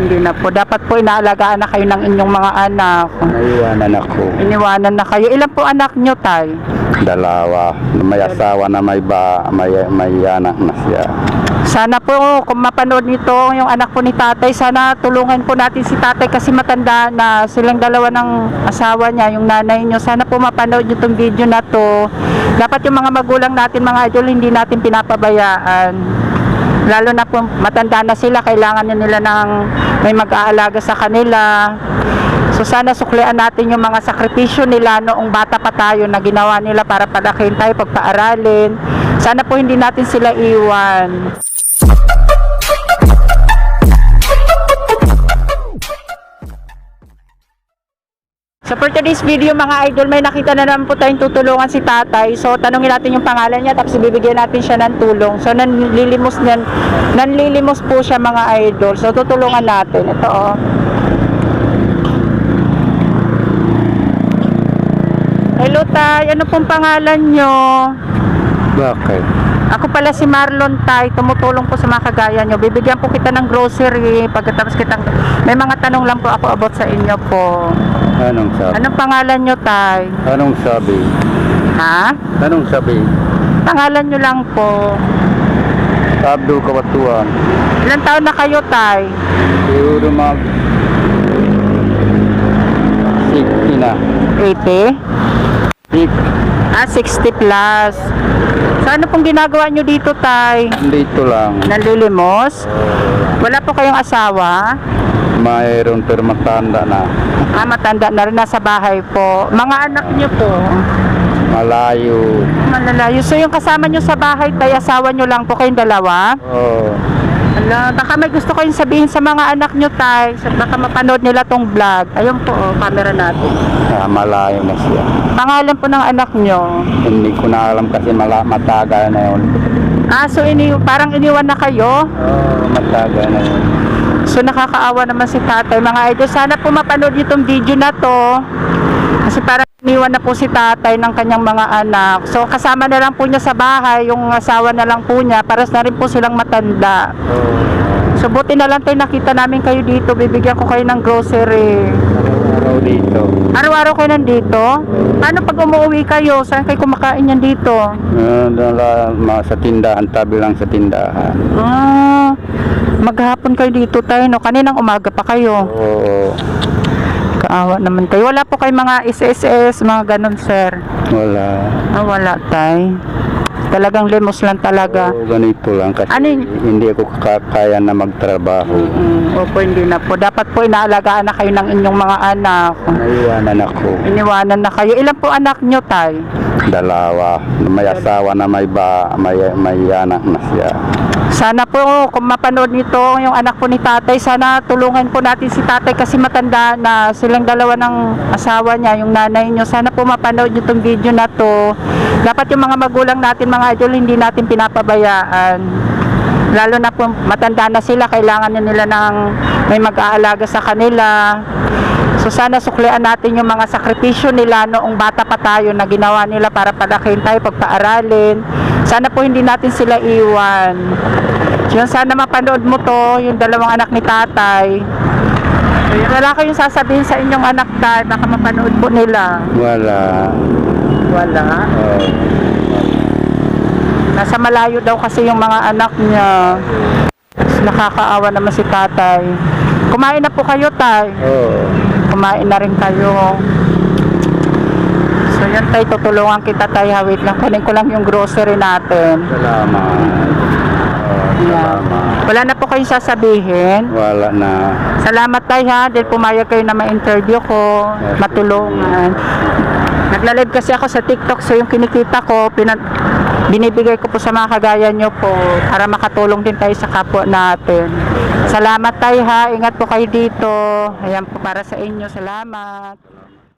hindi na po. Dapat po inaalagaan na kayo ng inyong mga anak. Naiwanan ako. Iniwanan na kayo. Ilan po anak nyo, tay? Dalawa. May asawa na may ba, may, may anak na siya. Sana po kung mapanood nito yung anak po ni tatay, sana tulungan po natin si tatay kasi matanda na silang dalawa ng asawa niya, yung nanay niyo. Sana po mapanood niyo itong video na to. Dapat yung mga magulang natin, mga idol, hindi natin pinapabayaan. Lalo na po matanda na sila, kailangan na nila ng may mag-aalaga sa kanila. So sana suklian natin yung mga sakripisyo nila noong bata pa tayo na ginawa nila para palakihin tayo, pagpaaralin. Sana po hindi natin sila iwan. So for today's video mga idol, may nakita na naman po tayong tutulungan si tatay. So tanungin natin yung pangalan niya tapos bibigyan natin siya ng tulong. So nanlilimos, nan, nanlilimos po siya mga idol. So tutulungan natin. Ito oh. Hello tay, ano pong pangalan nyo? Bakit? Ako pala si Marlon Tay, tumutulong po sa mga kagaya nyo. Bibigyan po kita ng grocery, pagkatapos kitang... May mga tanong lang po ako about sa inyo po. Anong sabi? Anong pangalan nyo, Tay? Anong sabi? Ha? Anong sabi? Pangalan nyo lang po. Abdul Kawatuan. Ilan taon na kayo, Tay? Siguro mag... 60 na. 80? Six. Ah, 60 plus. So, ano pong ginagawa nyo dito, Tay? Dito lang. Nanlilimos? Wala po kayong asawa? Mayroon pero matanda na. Ah, matanda na rin nasa bahay po. Mga anak nyo po? Malayo. Malalayo. So, yung kasama nyo sa bahay, Tay, asawa nyo lang po kayong dalawa? Oh. Ala, baka may gusto kayong sabihin sa mga anak nyo, Tay. Sa- Baka mapanood nila tong vlog. Ayun po, oh, camera natin. Ah, malayo na siya. Pangalan po ng anak nyo. Hindi ko na alam kasi mala, matagal na yun. Ah, so ini parang iniwan na kayo? Oh, matagal na yun. So nakakaawa naman si tatay. Mga idol, sana po mapanood nyo itong video na to. Kasi parang iniwan na po si tatay ng kanyang mga anak. So kasama na lang po niya sa bahay, yung asawa na lang po niya. Paras na rin po silang matanda. So buti na lang tayo nakita namin kayo dito. Bibigyan ko kayo ng grocery. Araw dito. Araw-araw kayo nandito? Paano pag umuwi kayo? Saan kayo kumakain yan dito? Uh, dala, mga sa tindahan, tabi lang sa tindahan. Ah, maghapon kayo dito tayo, no? Kaninang umaga pa kayo. Oo, Kaawa naman kayo. Wala po kayo mga SSS, mga ganun, sir. wala. Ah, wala, tay. Talagang limos lang talaga. Oo, ganito lang kasi Ano yun? hindi ako kaya na magtrabaho. Mm, opo, hindi na po. Dapat po inaalagaan na kayo ng inyong mga anak. Naiwanan ako. Iniwanan na kayo. Ilan po anak nyo, tay? Dalawa. May asawa na may ba, may, may anak na siya. Sana po kung mapanood nito yung anak po ni tatay, sana tulungan po natin si tatay kasi matanda na silang dalawa ng asawa niya, yung nanay niyo. Sana po mapanood niyo itong video na to. Dapat yung mga magulang natin, mga idol, hindi natin pinapabayaan. Lalo na po matanda na sila, kailangan na nila ng may mag-aalaga sa kanila. So sana suklian natin yung mga sakripisyo nila noong bata pa tayo na ginawa nila para palakihin tayo, pagpaaralin. Sana po hindi natin sila iwan. Yun, sana mapanood mo to, yung dalawang anak ni tatay. Wala kayong sasabihin sa inyong anak tay, baka mapanood po nila. Wala. Wala. Oo. Nasa malayo daw kasi yung mga anak niya. Nakakaawa naman si tatay. Kumain na po kayo tay. Oo. Kumain na rin kayo. So yan tayo, tutulungan kita tayo. Wait lang, kunin ko lang yung grocery natin. Salamat. Salamat. Wala na po kayong sasabihin. Wala na. Salamat tayo ha, dahil pumayag kayo na ma-interview ko, matulungan. Nagla-live kasi ako sa TikTok, so yung kinikita ko, pinag binibigay ko po sa mga kagaya nyo po para makatulong din tayo sa kapwa natin. Salamat tayo ha, ingat po kayo dito. Ayan po para sa inyo, salamat.